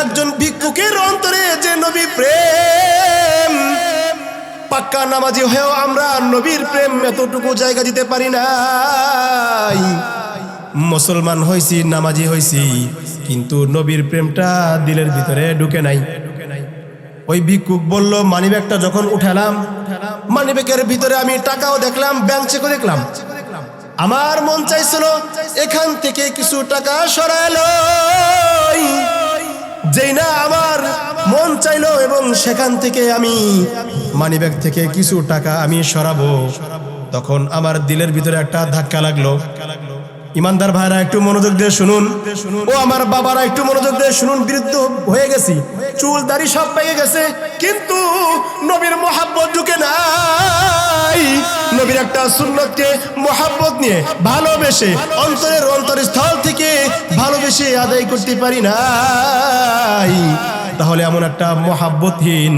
একজন ভিক্ষুকের অন্তরে যে নবী প্রেম। পাক্কা নামাজি হয়েও আমরা নবীর প্রেম এতটুকু জায়গা দিতে পারি নাই। মুসলমান হয়েছি নামাজি হয়েছি কিন্তু নবীর প্রেমটা দিলের ভিতরে ঢুকে নাই। ওই ভিক্ষুক বলল, মানিব্যাগটা যখন উঠালাম, মানিব্যাগের ভিতরে আমি টাকাও দেখলাম ব্যাংক চেকও দেখলাম। আমার মন চাইছিল এখান থেকে কিছু টাকা সরালো যেই না আমার মন চাইলো এবং সেখান থেকে আমি মানিব্যাগ থেকে কিছু টাকা আমি সরাবো, তখন আমার দিলের ভিতরে একটা ধাক্কা লাগল। ইমানদার ভাইরা, একটু মনোযোগ দিয়ে শুনুন। ও আমার বাবারা, একটু মনোযোগ দিয়ে শুনুন, বিরুদ্ধ হয়ে গেছি। চুল, দাড়ি সব পেয়ে গেছে, কিন্তু নবীর মোহাব্বত ঢুকে নাই। নবীর একটা সুন্নতকে মোহাব্বত নিয়ে ভালোবেসে অন্তরের অন্তরস্থল থেকে ভালোবেসে আদায় করতে পারি নাই। তাহলে এমন একটা মহাব্বতহীন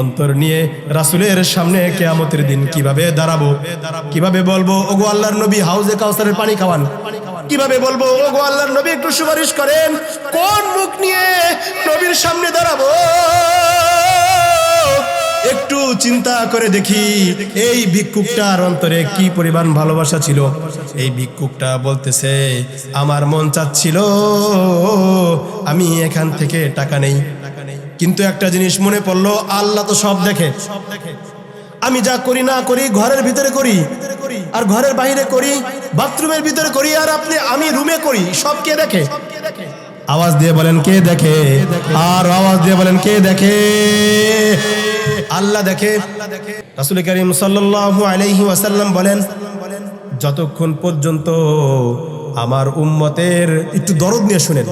অন্তর নিয়ে রাসুলের সামনে কেয়ামতের দিন কীভাবে দাঁড়াবো? কীভাবে বলব, ওগো আল্লাহর নবী, হাউজে কাউসারের পানি খাওয়ান। কীভাবে বলব, ওগো আল্লাহর নবী, একটু সুপারিশ করেন, কোন মুখ নিয়ে নবীর সামনে দাঁড়াবো? একটু চিন্তা করে দেখি, এই ভিক্ষুকটার অন্তরে কি পরিমাণ ভালোবাসা ছিল? এই ভিক্ষুকটা বলতেছে, আমার মন চাচ্ছিল, আমি এখান থেকে টাকা নেই। কিন্তু একটা জিনিস মনে পড়ল, আল্লাহ তো সব দেখে। আমি যা করি না করি, ঘরের ভিতরে করি, আর ঘরের বাইরে করি, বাথরুমের ভিতরে করি, আর আপনি, আমি রুমে করি, সব কে দেখে? আওয়াজ দিয়ে বলেন, কে দেখে? আর আওয়াজ দিয়ে বলেন, কে দেখে? আল্লাহ দেখে। রাসুল করিম সাল্লাল্লাহু আলাইহি ওয়াসাল্লাম বলেন, যতক্ষণ পর্যন্ত আমার উম্মতের একটু দরদ নিয়ে শুনেন।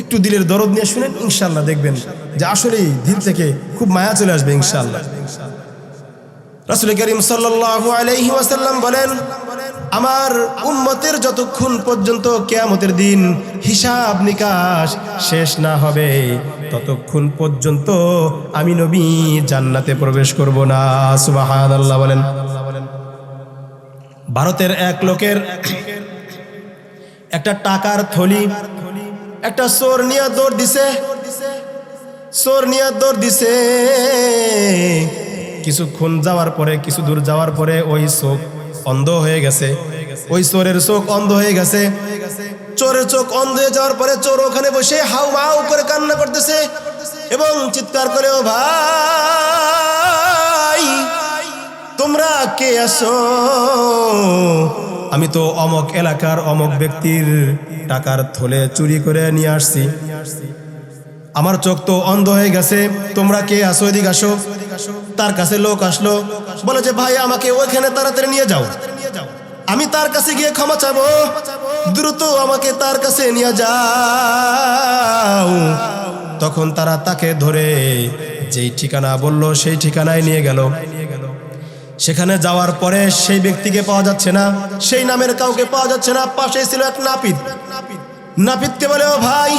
একটু দিলের দরদ নিয়ে শুনেন ইনশাল্লাহ দেখবেন যে আসলেই দিল থেকে খুব মায়া চলে আসবে ইনশাল্লাহ রাসুল করিম ওয়াসাল্লাম বলেন, আমার উম্মতের যতক্ষণ পর্যন্ত কেয়ামতের দিন হিসাব নিকাশ শেষ না হবে, ততক্ষণ পর্যন্ত আমি নবী জান্নাতে প্রবেশ করব না। সুবহানাল্লাহ বলেন। ভারতের এক লোকের একটা টাকার থলি, একটা চোর নিয়ে দৌড় দিছে। চোর নিয়ে দৌড় দিছে। কিছুক্ষণ যাওয়ার পরে, কিছু দূর যাওয়ার পরে ওই চোখ অন্ধ হয়ে গেছে। ওই চোরের চোখ অন্ধ হয়ে গেছে। চোরের চোখ অন্ধ হয়ে যাওয়ার পরে চোর ওখানে বসে হাউ মাউ করে কান্না করতেছে এবং চিৎকার করে, ও ভাই, তোমরা কে আসো আমি তো অমক এলাকার অমক ব্যক্তির টাকার থলে চুরি করে নিয়ে আসছি। আমার চোখ তো অন্ধ হয়ে গেছে, তোমরা কে আসো এদিক আসো। তার কাছে লোক আসলো, বলে যে, ভাই, আমাকে ওইখানে তাড়াতাড়ি নিয়ে যাও। আমি তার কাছে গিয়ে ক্ষমা চাবো। দ্রুত আমাকে তার কাছে নিয়ে যাও। তখন তারা তাকে ধরে যেই ঠিকানা বলল, সেই ঠিকানায় নিয়ে গেল। সেখানে যাওয়ার পরে সেই ব্যক্তিকে পাওয়া যাচ্ছে না। সেই নামের কাউকে পাওয়া যাচ্ছে না। পাশে ছিল এক নাপিত। নাপিতকে বলে, ও ভাই,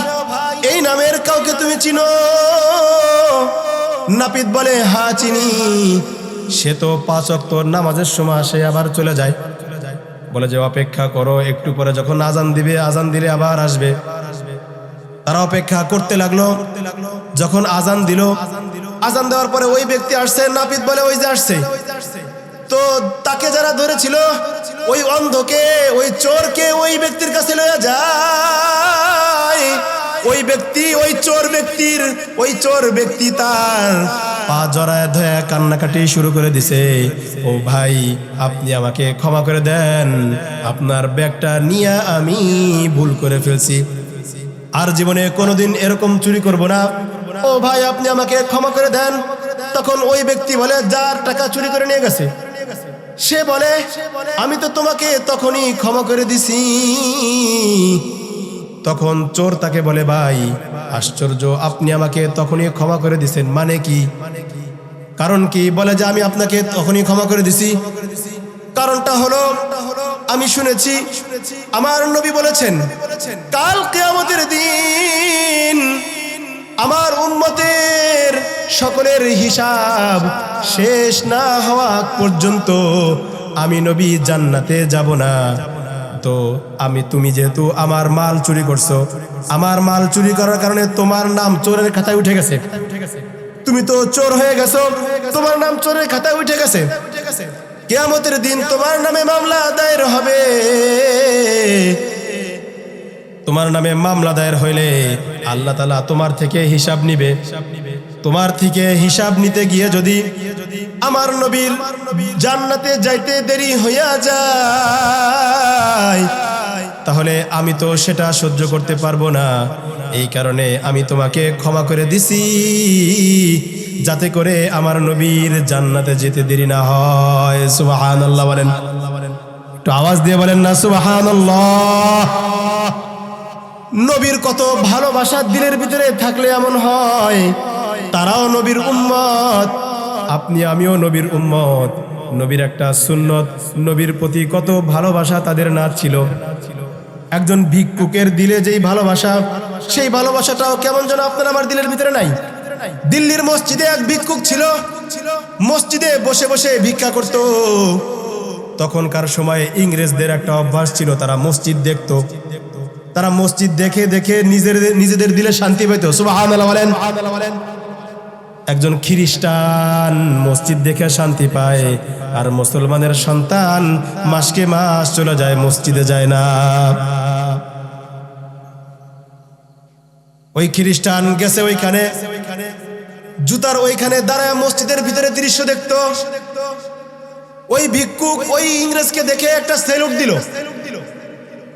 এই নামের কাউকে তুমি চিনো? নাপিত বলে, হা, চিনি। সে তো পাঁচ অক্টর নামাজের সময় সে আবার চলে যায়। বলে যে, অপেক্ষা করো, একটু পরে যখন আজান দিবে, আজান দিলে আবার আসবে। তারা অপেক্ষা করতে লাগল। যখন আজান দিল, আজান দেওয়ার পরে ওই ব্যক্তি আসছে। নাপিত বলে, ওই যে আসছে। তো তাকে যারা ধরেছিল, ওই অন্ধকে, ওই চোরকে ওই ব্যক্তির কাছে লয়ে যায়। ওই ব্যক্তি, ওই চোর ব্যক্তির, ওই চোর ব্যক্তি তার পা জড়ায় ধয়া কান্নাকাটি শুরু করে দিছে। ও ভাই, আপনি আমাকে ক্ষমা করে দেন। আপনার ব্যাগটা নিয়ে আমি ভুল করে ফেলছি। আর জীবনে কোনোদিন এরকম চুরি করব না। ও ভাই, আপনি আমাকে ক্ষমা করে দেন। তখন ওই ব্যক্তি বলে, যার টাকা চুরি করে নিয়ে গেছে সে বলে, আমি তো তোমাকে তখনই ক্ষমা করে দিছি। তখন চোর তাকে বলে, ভাই, আশ্চর্য, আপনি আমাকে তখনই ক্ষমা করে দিছেন। মানে কি? কারণ কি? বলে যে, আমি আপনাকে তখনই ক্ষমা করে দিছি। কারণটা হলো, আমি শুনেছি, আমার নবী বলেছেন, কাল কেয়ামতের দিন আমার উন্মতের সকলের হিসাব শেষ না হওয়া পর্যন্ত আমি নবী জান্নাতে যাব না। তো আমি তুমি যেহেতু আমার মাল চুরি করছ, আমার মাল চুরি করার কারণে তোমার নাম চোরের খাতায় উঠে গেছে। তুমি তো চোর হয়ে গেছো, তোমার নাম চোরের খাতায় উঠে গেছে। কেয়ামতের দিন তোমার নামে মামলা দায়ের হবে। তোমার নামে মামলা দায়ের হইলে আল্লাহ তালা তোমার থেকে হিসাব নিবে। তোমার থেকে হিসাব নিতে গিয়ে যদি আমার নবীর জান্নাতে যাইতে দেরি হইয়া যায়, তাহলে আমি তো সেটা সহ্য করতে পারব না। এই কারণে আমি তোমাকে ক্ষমা করে দিছি, যাতে করে আমার নবীর জান্নাতে যেতে দেরি না হয়। সুবাহান আল্লাহ বলেন। একটু আওয়াজ দিয়ে বলেন না সুবাহান নবীর কত ভালোবাসা দিলের ভিতরে থাকলে এমন হয়? তারাও নবীর উম্মত। আপনি, আমিও নবীর উম্মত। নবীর একটা সুন্নত। নবীর প্রতি কত ভালোবাসা তাদের না ছিল। একজন ভিক্ষুকের দিলে যেই ভালোবাসা, সেই ভালোবাসাটাও কেমন যেন আপনার আমার দিলের ভিতরে নাই? দিল্লির মসজিদে এক ভিক্ষুক ছিল। মসজিদে বসে বসে ভিক্ষা করত। তখনকার সময়ে ইংরেজদের একটা অভ্যাস ছিল, তারা মসজিদ দেখতো। তারা মসজিদ দেখে দেখে নিজের নিজেদের দিলে শান্তি পেত। সুবহানাল্লাহ বলেন। একজন খ্রিস্টান মসজিদ দেখে শান্তি পায়, আর মুসলমানের সন্তান মাসকে মাস চলে যায়, মসজিদে যায় না। ওই খ্রিস্টান গেছে ওইখানে, জুতার ওইখানে দাঁড়ায় মসজিদের ভিতরে দৃশ্য দেখতো। ওই ভিক্ষুক ওই ইংরেজকে দেখে একটা সেলুট দিল।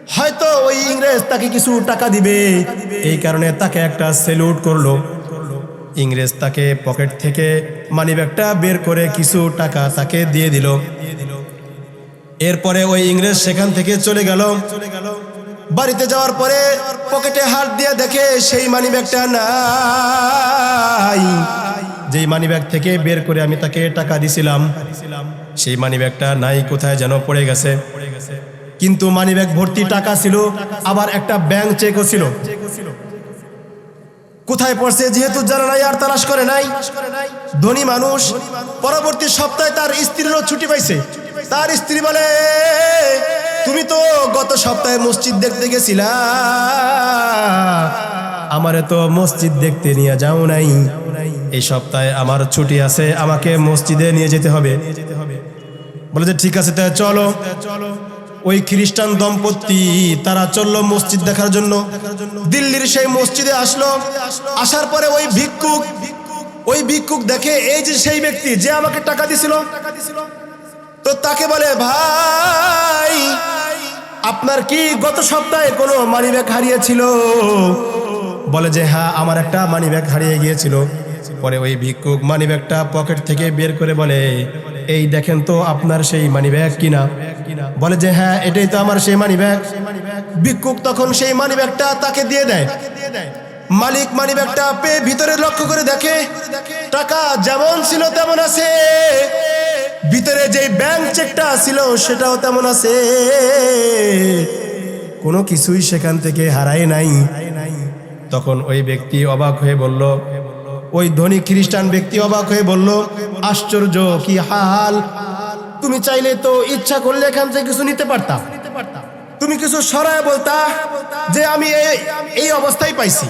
হয়তো ওই ইংরেজ তাকে কিছু টাকা দিবে। এই কারণে তাকে একটা সেলুট করল। ইংরেজ তাকে পকেট থেকে মানিব্যাগটা বের করে কিছু টাকা তাকে দিয়ে দিল। এরপরে ওই ইংরেজ সেখান থেকে চলে গেল। বাড়িতে যাওয়ার পরে পকেটে হাত দিয়ে দেখে সেই মানিব্যাগটা নাই। যেই মানিব্যাগ থেকে বের করে আমি তাকে টাকা দিছিলাম, সেই মানিব্যাগটা নাই কোথায় যেন পড়ে গেছে। কিন্তু মানিব্যাগ ভর্তি টাকা ছিল, আবার একটা ব্যাংক চেকও ছিল। কোথায় পড়ছে যেহেতু জানা নাই আর তালাশ করে নাই। ধনী মানুষ পরবর্তী সপ্তাহে তার স্ত্রীরও ছুটি পাইছে। তার স্ত্রী বলে, তুমি তো গত সপ্তাহে মসজিদ দেখতে গেছিলা। আমারে তো মসজিদ দেখতে নিয়ে যাও নাই। এই সপ্তাহে আমার ছুটি আছে, আমাকে মসজিদে নিয়ে যেতে হবে। বলে যে, ঠিক আছে তাই চলো চলো। ওই খ্রিস্টান দম্পতি, তারা চলল মসজিদ দেখার জন্য। দিল্লির সেই মসজিদে আসলো। আসার পরে ওই ভিক্ষুক ওই ভিক্ষুক দেখে, এই যে সেই ব্যক্তি যে আমাকে টাকা দিছিল, তো তাকে বলে, ভাই, আপনার কি গত সপ্তাহে কোনো মানি ব্যাগ হারিয়েছিল? বলে যে হ্যাঁ আমার একটা মানি ব্যাগ হারিয়ে গিয়েছিল। পরে ওই ভিক্ষুক মানি ব্যাগটা পকেট থেকে বের করে বলে এই দেখেন তো আপনার সেই মানি ব্যাগ কিনা? বলে যে হ্যাঁ এটাই তো আমার সেই মানি ব্যাগ ভিক্ষুক তখন সেই মানি ব্যাগটা তাকে দিয়ে দেয়। মালিক মানি ব্যাগটা পেয়ে ভিতরে লক্ষ্য করে দেখে, টাকা যেমন ছিল তেমন আছে। ভিতরে যে ব্যাংক চেকটা ছিল, সেটাও তেমন আছে। কোনো কিছুই সেখান থেকে হারায় নাই। তখন ওই ব্যক্তি অবাক হয়ে বলল, ওই ধনী খ্রিস্টান ব্যক্তি অবাক হয়ে বলল আশ্চর্য, কি হাল? তুমি চাইলে তো ইচ্ছা করলে এখান থেকে কিছু নিতে পারতাম তুমি কিছু সরায় বলতা যে আমি এই- অবস্থায় পাইছি।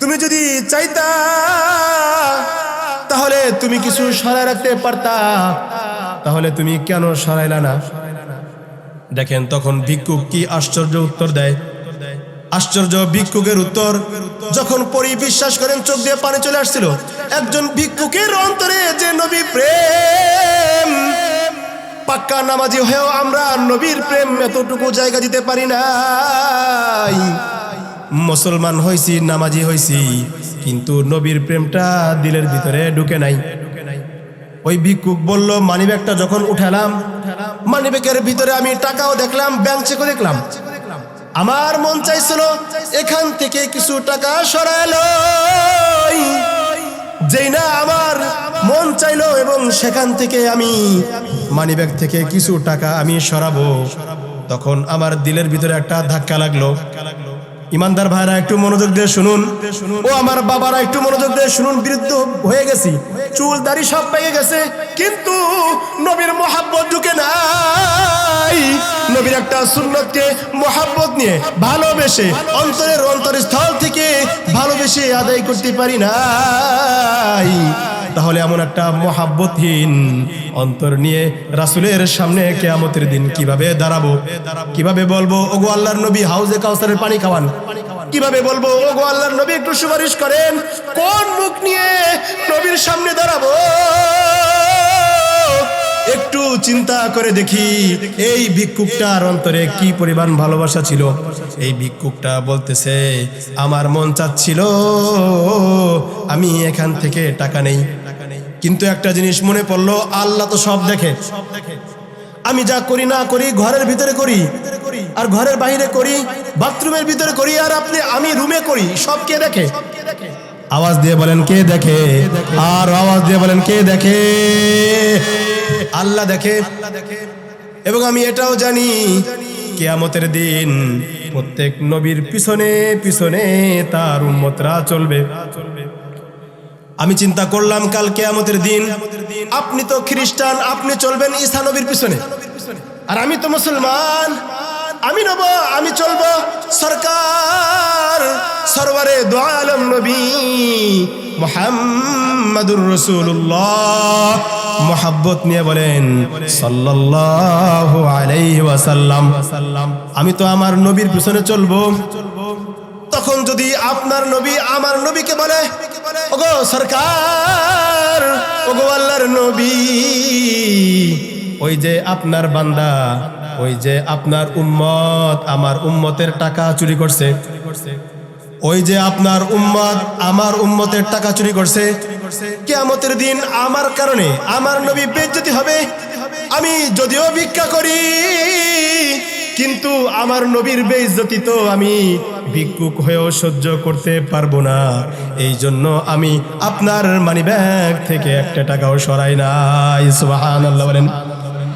তুমি যদি চাইতা, তাহলে তুমি কিছু সরায় রাখতে পারতা। তাহলে তুমি কেন সরাইলা না? দেখেন, তখন ভিক্ষুক কি আশ্চর্য উত্তর দেয়? আশ্চর্য ভিক্ষুকের উত্তর, যখন পরি বিশ্বাস করেন চোখ দিয়ে পানি চলে আসছিল, একজন ভিক্ষুকের অন্তরে যে নবী প্রেম। পাক্কা নামাজি হয়েও আমরা নবীর প্রেম এতটুকু জায়গা দিতে পারি নাই। মুসলমান হয়েছি নামাজি হয়েছি কিন্তু নবীর প্রেমটা দিলের ভিতরে ঢুকে নাই। ওই ভিক্ষুক বলল, মানিব্যাগটা যখন উঠালাম, মানিব্যাগের ভিতরে আমি টাকাও দেখলাম, ব্যাংক চেকও দেখলাম। আমার মন চাইছিল এখান থেকে কিছু টাকা সরালো। যেই না আমার মন চাইলো এবং সেখান থেকে আমি মানিব্যাগ থেকে কিছু টাকা আমি সরাবো। তখন আমার দিলের ভিতরে একটা ধাক্কা লাগল। ইমানদার ভাইরা একটু মনোযোগ দিয়ে শুনুন। ও আমার বাবারা, একটু মনোযোগ দিয়ে শুনুন। বিরুদ্ধ হয়ে গেছি। চুল দাড়ি সব পেয়ে গেছে, কিন্তু নবীর মোহাব্বত ঢুকে নাই। নবীর একটা সুন্নতকে মোহাব্বত নিয়ে ভালোবেসে অন্তরের অন্তরস্থল থেকে ভালোবেসে আদায় করতে পারি নাই। তাহলে এমন একটা মহাব্বতহীন অন্তর নিয়ে রাসুলের সামনে কেয়ামতের দিন কীভাবে দাঁড়াবো? কীভাবে বলব, ওগো আল্লাহর নবী, হাউজে কাউসারের পানি খাওয়ান। কীভাবে বলব, ওগো আল্লাহর নবী, একটু সুপারিশ করেন। কোন মুখ নিয়ে নবীর সামনে দাঁড়াবো? একটু চিন্তা করে দেখি এই ভিক্ষুকটার অন্তরে কি পরিমাণ ভালোবাসা ছিল। এই ভিক্ষুকটা বলতেছে, আমার মন চাচ্ছিল, আমি এখান থেকে টাকা নেই। কিন্তু একটা জিনিস মনে পড়ল, আল্লাহ তো সব দেখে। আমি যা করি না করি, ঘরের ভিতরে করি, আর ঘরের বাইরে করি, বাথরুমের ভিতরে করি, আর আপনি, আমি রুমে করি, সব কে দেখে? আওয়াজ দিয়ে বলেন, কে দেখে? আর আওয়াজ দিয়ে বলেন, কে দেখে? আল্লাহ দেখে। এবং আমি এটাও জানি, কেয়ামতের দিন প্রত্যেক নবীর পিছনে পিছনে তার উন্মতরা চলবে। আমি চিন্তা করলাম, কাল কেয়ামতের দিন আপনি তো খ্রিস্টান, আপনি চলবেন ঈসা নবীর পিছনে। আর আমি তো মুসলমান। আমি নব, আমি চলবো সরকার। সরওয়ারে দো আলম নবী মোহাম্মদুর রসুল্লাহ মোহাব্বত নিয়ে বলেন, সাল্লাল্লাহু আলাইহি ওয়াসাল্লাম। আমি তো আমার নবীর পিছনে চলবো। তখন যদি আপনার নবী আমার নবীকে বলে, ওগো সরকার, ওগো আল্লাহর নবী, ওই যে আপনার বান্দা ওই যে আপনার উম্মত আমার উম্মতের টাকা চুরি করছে। ওই যে আপনার উম্মত আমার উম্মতের টাকা চুরি করছে। কেয়ামতের দিন আমার কারণে আমার নবী বেজ্জতি হবে। আমি যদিও ভিক্ষা করি, কিন্তু আমার নবীর বেইজ্জতি তো আমি ভিক্ষুক হয়েও সহ্য করতে পারব না। এই জন্য আমি আপনার মানি ব্যাগ থেকে একটা টাকাও সরাই নাই। সুবহানাল্লাহ বলেন।